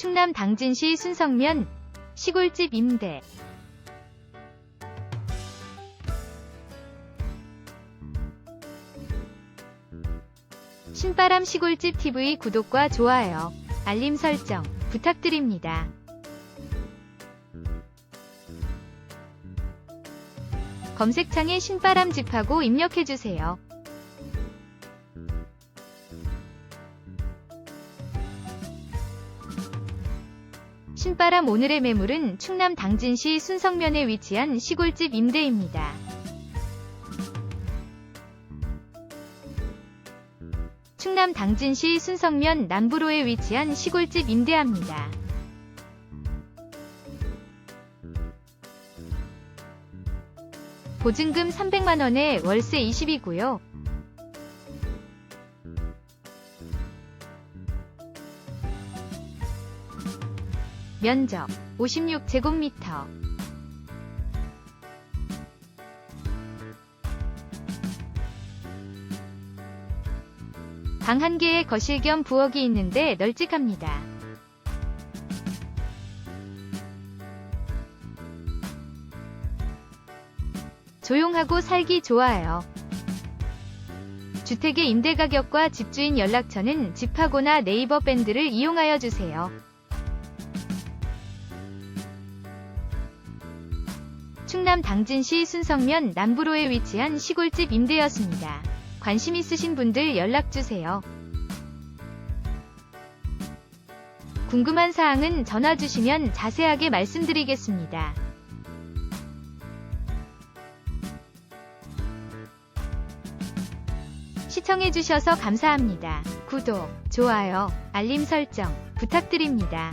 충남 당진시 순성면 시골집 임대 신바람 시골집 TV 구독과 좋아요, 알림 설정 부탁드립니다. 검색창에 신바람 집하고 입력해주세요. 신바람 오늘의 매물은 충남 당진시 순성면에 위치한 시골집 임대입니다. 충남 당진시 순성면 남부로에 위치한 시골집 임대합니다. 보증금 300만원에 월세 20이고요. 면적 56제곱미터 방 한 개에 거실 겸 부엌이 있는데 널찍합니다. 조용하고 살기 좋아요. 주택의 임대 가격과 집주인 연락처는 집하고나 네이버 밴드를 이용하여 주세요. 충남 당진시 순성면 남부로에 위치한 시골집 임대였습니다. 관심 있으신 분들 연락주세요. 궁금한 사항은 전화 주시면 자세하게 말씀드리겠습니다. 시청해주셔서 감사합니다. 구독, 좋아요, 알림 설정 부탁드립니다.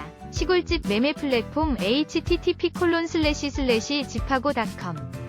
시골집 매매 플랫폼 http:// 집하고.com